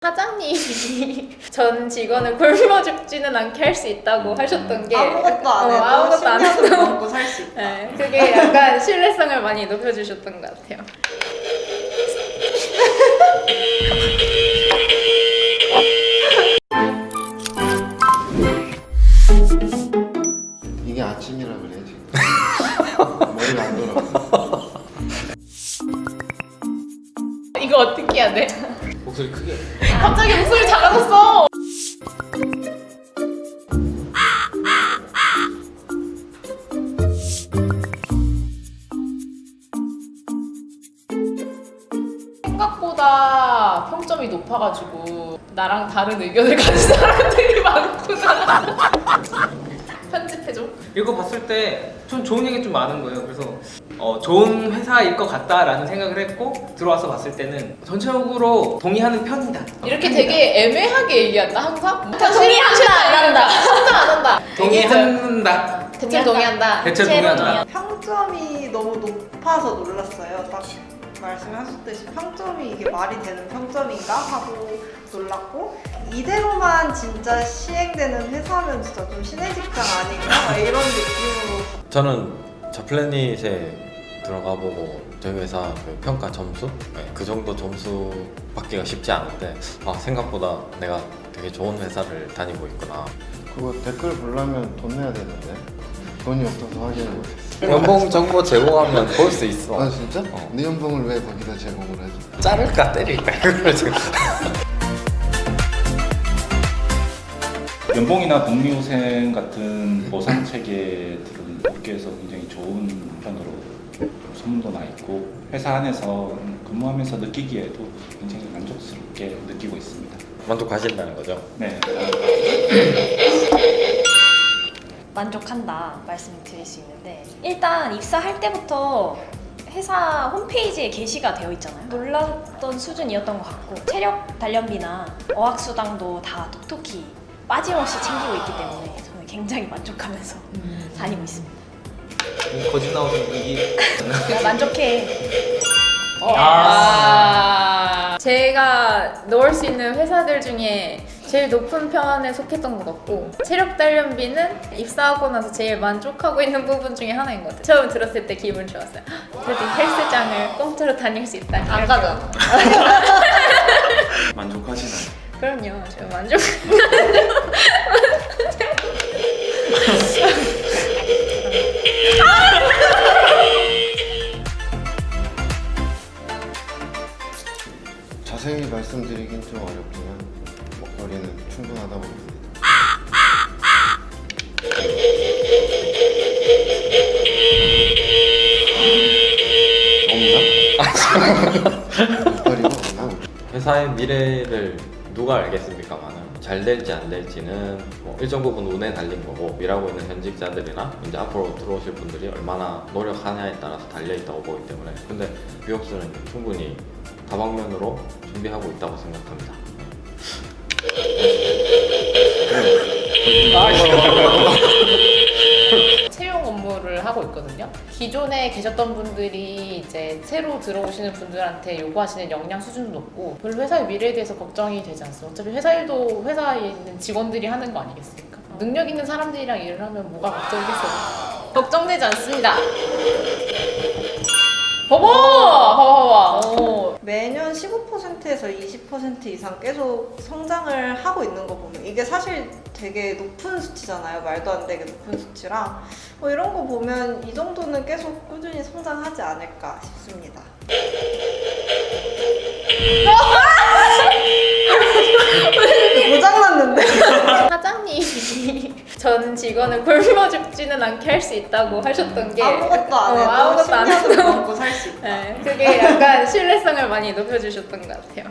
사장님이 전 직원을 굶어 죽지는 않게 할 수 있다고 하셨던 게 아무것도 안 어, 해도 아무것도 안 10년을 해도 먹고 살 수 있다. 네, 그게 약간 신뢰성을 많이 높여주셨던 것 같아요. 이게 아침이라 그래 지금 머리가 안 돌아 이거 어떻게 해야 돼? 목소리 크게. 갑자기 목소리 작아졌어. 생각보다 평점이 높아가지고 나랑 다른 의견을 가진 사람들이 많구나. 편집해줘. 읽어봤을 때 좀 좋은 얘기 좀 많은 거예요. 그래서 어, 좋은 회사일 것 같다라는 생각을 했고 들어와서 봤을 때는 전체적으로 동의하는 편이다. 이렇게 되게 애매하게 얘기한다 항상. 동의한다, 안 한다. 한다 안 한다. 동의한다. 대체 동의한다. 대체 동의한다. 평점이 너무 높아서 놀랐어요. 딱 말씀하셨듯이 평점이 이게 말이 되는 평점인가 하고 놀랐고 이대로만 진짜 시행되는 회사면 진짜 좀 신의 직장 아닌가 막 이런 느낌으로 저는 저 플래닛에 들어가 보고 저희 회사 그 평가 점수 네, 그 정도 점수 받기가 쉽지 않은데 아 생각보다 내가 되게 좋은 회사를 다니고 있구나 그거 댓글 보려면 돈 내야 되는데 돈이 없어서 확인을 못했어 연봉 정보 제공하면 볼 수 있어 아 진짜? 어. 네 연봉을 왜 거기다 제공을 해줘? 자를까 때릴까 이걸 지금 연봉이나 복리후생 같은 보상 체계들은 업계에서 굉장히 좋은 편으로 소문도 나 있고 회사 안에서 근무하면서 느끼기에도 굉장히 만족스럽게 느끼고 있습니다. 만족하신다는 거죠? 네. 만족한다 말씀을 드릴 수 있는데 일단 입사할 때부터 회사 홈페이지에 게시가 되어 있잖아요. 놀랐던 수준이었던 것 같고 체력 단련비나 어학 수당도 다 톡톡히 빠짐없이 챙기고 있기 때문에 저는 굉장히 만족하면서 다니고 있습니다. 거짓 나오는 분위기. 만족해. 아. 제가 넣을 수 있는 회사들 중에 제일 높은 편에 속했던 것 같고 체력 단련비는 입사하고 나서 제일 만족하고 있는 부분 중에 하나인 것 같아요. 처음 들었을 때 기분 좋았어요. 헉, 그래도 헬스장을 공짜로 다닐 수 있다. 안. 가잖아. 만족하시나요? 그럼요. 저 만족. 충분하다고 봅니다 먹거리가 없나? 회사의 미래를 누가 알겠습니까만은 잘 될지 안 될지는 뭐 일정 부분 운에 달린 거고 일하고 있는 현직자들이나 이제 앞으로 들어오실 분들이 얼마나 노력하냐에 따라서 달려 있다고 보기 때문에 근데 유업수는 충분히 다방면으로 준비하고 있다고 생각합니다. 채용 업무를 하고 있거든요. 기존에 계셨던 분들이 이제 새로 들어오시는 분들한테 요구하시는 역량 수준도 높고 별로 회사의 미래에 대해서 걱정이 되지 않습니다. 어차피 회사 일도 회사에 있는 직원들이 하는 거 아니겠습니까? 능력 있는 사람들이랑 일을 하면 뭐가 걱정이겠어요? 걱정되지 않습니다. 봐봐! 봐봐! 어. 매년 15%에서 20% 이상 계속 성장을 하고 있는 거 보면 이게 사실 되게 높은 수치잖아요. 말도 안 되게 높은 수치라 뭐 이런 거 보면 이 정도는 계속 꾸준히 성장하지 않을까 싶습니다. 고장났는데? 사장님이 전 직원을 굶어 죽지는 않게 할 수 있다고 하셨던 게 아무것도 안 어, 해도 아무것도 안 10년을 해도 먹고 살 수 있다. 네, 그게 약간 신뢰성을 많이 높여주셨던 것 같아요.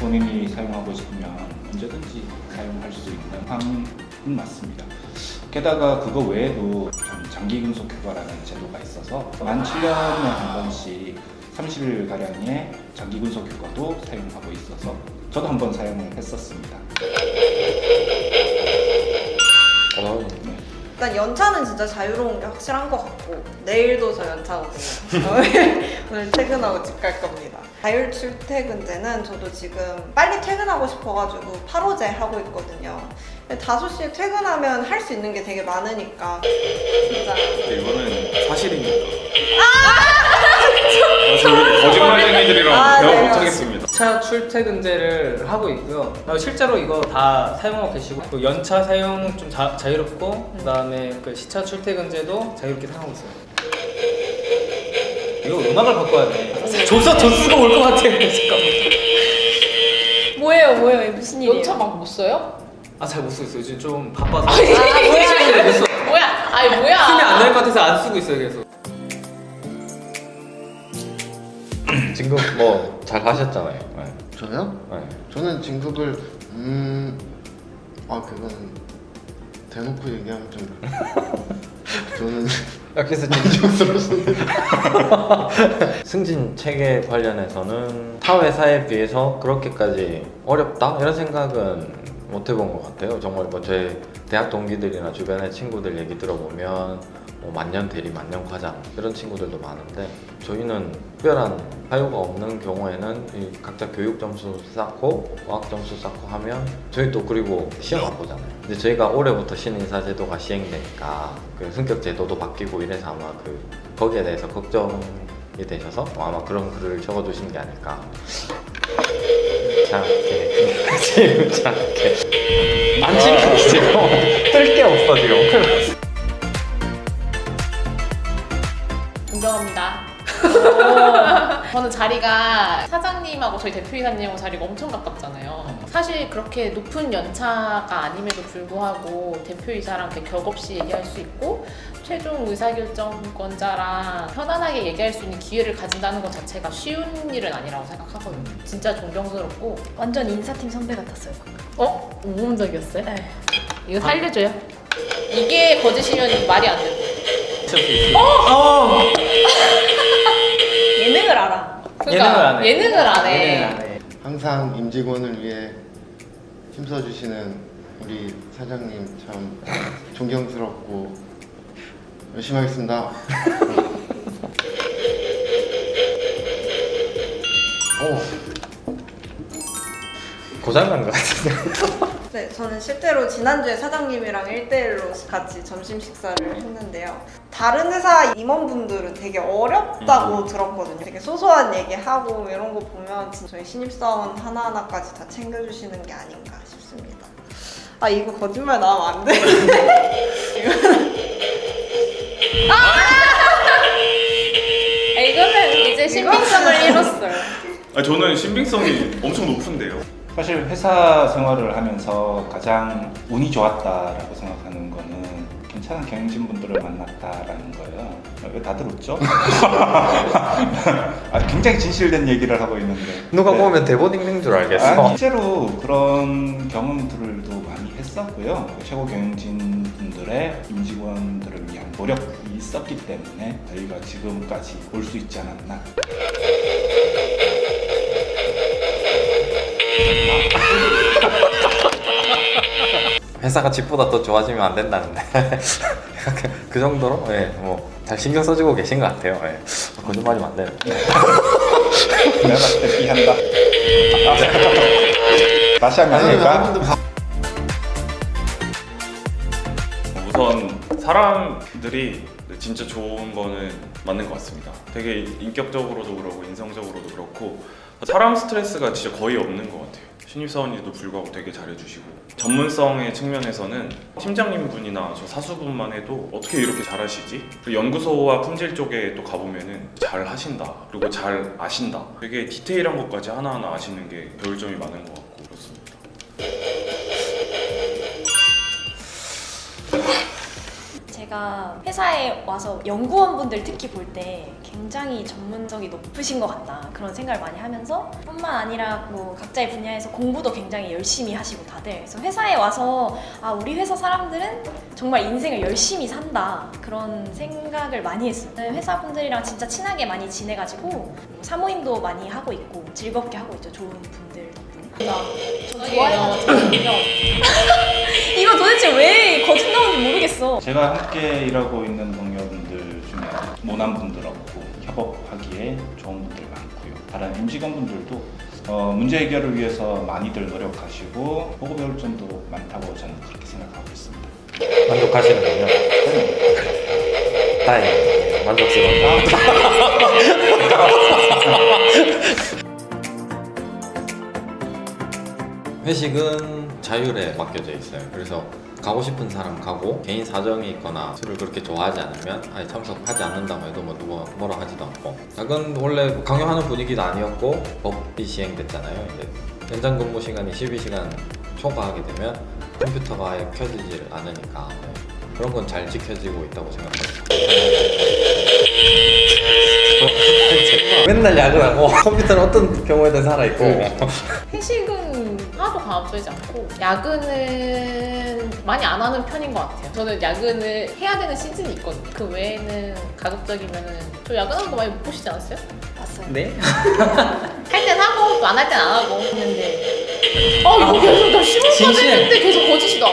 본인이 사용하고 싶으면 언제든지 사용할 수 있는 항은 맞습니다. 게다가 그거 외에도 좀 장기 근속 휴가라는 제도가 있어서 만 7년에 한 번씩 30일 가량의 장기 근속 휴가도 사용하고 있어서 저도 한번 사용을 했었습니다. 어, 네. 일단 연차는 진짜 자유로운 게 확실한 것 같고 내일도 저 연차거든요. 오늘 퇴근하고 집 갈 겁니다. 자율 출퇴근제는 저도 지금 빨리 퇴근하고 싶어가지고 8호제 하고 있거든요. 5시에 퇴근하면 할 수 있는 게 되게 많으니까 진짜 근데 이거는 사실입니다. 아, 저 우리 거짓말쟁이들이랑 아, 대화 네, 못하겠습니다. 차 출퇴근제를 하고 있고요. 어, 실제로 이거 다 사용하고 계시고 또 연차 사용 좀 자, 자유롭고 그다음에 그 시차 출퇴근제도 자유롭게 사용하고 있어요. 이거 음악을 바꿔야 돼. 조서 조수가 올 것 같아. 잠깐. 뭐예요, 뭐예요? 이게 무슨 일이에요? 연차 막 못 써요? 아잘 못 쓰고 있어요. 요즘 좀 바빠서. 아 뭐야? 시간이 못 써. 뭐야? 아니 뭐야? 힘이 안 날 것 같아서 안 쓰고 있어요. 계속. 지금 뭐잘 하셨잖아요. 네. 저요? 네. 저는 진급을 음... 아 그거는 대놓고 얘기하면 좀 저는 그래서 진중스럽습니다. 승진 체계 관련해서는 타 회사에 비해서 그렇게까지 어렵다 이런 생각은 못 해본 것 같아요. 정말 뭐 제 대학 동기들이나 주변의 친구들 얘기 들어보면 뭐 만년 대리, 만년 과장 이런 친구들도 많은데 저희는 특별한 사유가 없는 경우에는 이 각자 교육 점수 쌓고 과학 점수 쌓고 하면 저희 또 그리고 시험 안 보잖아요. 근데 저희가 올해부터 신인사 제도가 시행되니까 그 승격 제도도 바뀌고 이래서 아마 그 거기에 대해서 걱정이 되셔서 아마 그런 글을 적어주신 게 아닐까. 착해, 침착해. 안 침착해 지금. 뜰게 없어 지금. 저는 자리가 사장님하고 저희 대표이사님하고 자리가 엄청 가깝잖아요. 사실 그렇게 높은 연차가 아님에도 불구하고 대표이사랑 이렇게 격없이 얘기할 수 있고 최종 의사결정권자랑 편안하게 얘기할 수 있는 기회를 가진다는 것 자체가 쉬운 일은 아니라고 생각하거든요. 진짜 존경스럽고 완전 인사팀 선배 같았어요. 방금. 어? 모범적이었어요? 네. 이거 살려줘요. 이게 거짓이면 말이 안 되고. 예 예능을 안 해. 예능을 안 해. 예능을 안 해. 항상 임직원을 위해 힘써주시는 우리 사장님 참 존경스럽고 열심히 하겠습니다. 오, 고장난 것 같은데. 네, 저는 실제로 지난주에 사장님이랑 1대1로 같이 점심 식사를 했는데요. 다른 회사 임원분들은 되게 어렵다고 들었거든요. 되게 소소한 얘기하고 이런 거 보면 진짜 저희 신입사원 하나하나까지 다 챙겨주시는 게 아닌가 싶습니다. 아, 이거 거짓말 나오면 안 되는데. 아, 이거는 이제 신빙성을 잃었어요. 아, 저는 신빙성이 엄청 높은데요. 사실 회사 생활을 하면서 가장 운이 좋았다라고 생각하는 거는 괜찮은 경영진 분들을 만났다라는 거예요. 왜 다들 웃죠? 아, 굉장히 진실된 얘기를 하고 있는데 누가 네. 보면 대본 읽는 줄 아, 알겠어. 실제로 그런 경험들도 많이 했었고요. 최고 경영진 분들의 임직원들을 위한 노력이 있었기 때문에 저희가 지금까지 올 수 있지 않았나. 회사가 집보다 더 좋아지면 안 된다는데 그 정도로 예, 뭐잘 신경 써주고 계신 것 같아요. 예. 거짓말이면 안 되는. 내가 봤을 때 비한다. 다시 하면 아니 될까? 한 번도 우선 사람들이 진짜 좋은 거는 맞는 것 같습니다. 되게 인격적으로도 그렇고 인성적으로도 그렇고 사람 스트레스가 진짜 거의 없는 것 같아요. 신입사원인데도 불구하고 되게 잘해주시고 전문성의 측면에서는 팀장님 분이나 저 사수분만 해도 어떻게 이렇게 잘하시지? 그리고 연구소와 품질 쪽에 또 가보면은 잘 하신다 그리고 잘 아신다 되게 디테일한 것까지 하나하나 아시는 게 배울 점이 많은 것그 제가 회사에 와서 연구원분들 특히 볼 때 굉장히 전문성이 높으신 것 같다. 그런 생각을 많이 하면서 뿐만 아니라 뭐 각자의 분야에서 공부도 굉장히 열심히 하시고 다들. 그래서 회사에 와서 아 우리 회사 사람들은 정말 인생을 열심히 산다. 그런 생각을 많이 했어요. 네, 회사 분들이랑 진짜 친하게 많이 지내가지고 뭐 사모임도 많이 하고 있고 즐겁게 하고 있죠. 좋은 분들 덕분에. 나 좋아해요. 저기 이거 도대체 왜 거짓 나오는지 모르겠어. 제가 함께 일하고 있는 동료분들 중에 모난 분들하고 협업하기에 좋은 분들 많고요. 다른 임직원분들도 어, 문제 해결을 위해서 많이들 노력하시고 보고 배울 점도 많다고 저는 그렇게 생각하고 있습니다. 만족하시는군요. 다행이에요. 만족스럽다. 회식은 자율에 맡겨져 있어요. 그래서 가고 싶은 사람 가고 개인 사정이 있거나 술을 그렇게 좋아하지 않으면 아예 참석하지 않는다고 해도 뭐 누가 뭐라 하지도 않고 약은 원래 강요하는 분위기도 아니었고 법이 시행됐잖아요. 이제 연장 근무 시간이 12시간 초과하게 되면 컴퓨터가 아예 켜지질 않으니까 네. 그런 건 잘 지켜지고 있다고 생각합니다. 맨날 야근하고 컴퓨터는 어떤 경우에든 살아있고 회식은 하나도 강압되지 않고 야근은 많이 안 하는 편인 것 같아요. 저는 야근을 해야 되는 시즌이 있거든요. 그 외에는 가급적이면은 저 야근하는 거 많이 못 보시지 않았어요? 봤어요. 네? 할 땐 하고 또안할 땐 안 하고 했는데 아 이거 계속 나 시험 진실해. 받았는데 계속 거짓이다.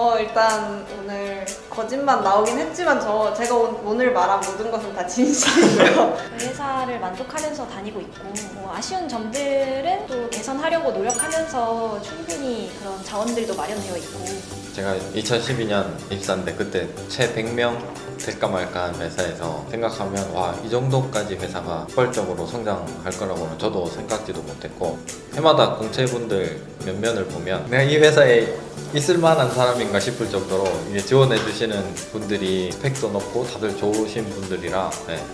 어 일단 오늘 거짓말 나오긴 했지만 저 제가 오, 오늘 말한 모든 것은 다 진실이고요. 회사를 만족하면서 다니고 있고 뭐 아쉬운 점들은 또 개선하려고 노력하면서 충분히 그런 자원들도 마련되어 있고 제가 2012년 입사인데 그때 채 100명 될까 말까 한 회사에서 생각하면 와 이 정도까지 회사가 폭발적으로 성장할 거라고는 저도 생각지도 못했고 해마다 공채분들 몇 면을 보면 내가 이 회사에 있을 만한 사람인가 싶을 정도로 이게 지원해 주시는 분들이 스펙도 높고 다들 좋으신 분들이라 네.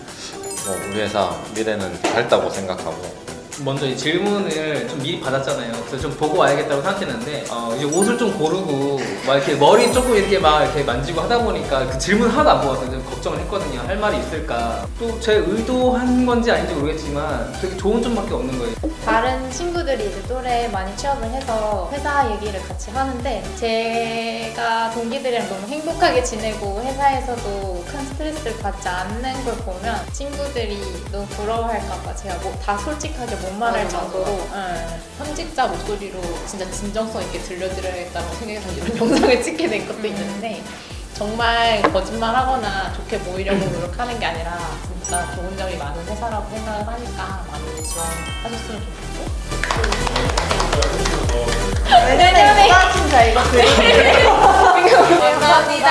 뭐 우리 회사 미래는 밝다고 생각하고 먼저 이 질문을 좀 미리 받았잖아요. 그래서 좀 보고 와야겠다고 생각했는데 어, 이제 옷을 좀 고르고 막 이렇게 머리 조금 이렇게 막 이렇게 만지고 하다 보니까 그 질문 하나도 안 보아서 좀 걱정을 했거든요. 할 말이 있을까? 또 제 의도한 건지 아닌지 모르겠지만 되게 좋은 점밖에 없는 거예요. 다른 친구들이 이제 또래 많이 취업을 해서 회사 얘기를 같이 하는데 제가 동기들이랑 너무 행복하게 지내고 회사에서도 큰 스트레스를 받지 않는 걸 보면 친구들이 너무 부러워할까봐 제가 뭐 다 솔직하게 못 말할. 정도로 응. 현직자 목소리로 진짜 진정성 있게 들려드려야겠다고 생각해서 이런 영상을 찍게 된 것도 있는데 정말 거짓말하거나 좋게 보이려고 노력하는 게 아니라 진짜 좋은 점이 많은 회사라고 생각을 하니까 많이 지원하셨으면 좋겠고 왜냐면 이따 저 이거 드릴게요. 감사합니다.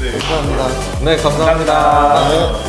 감사합니다. 네 감사합니다.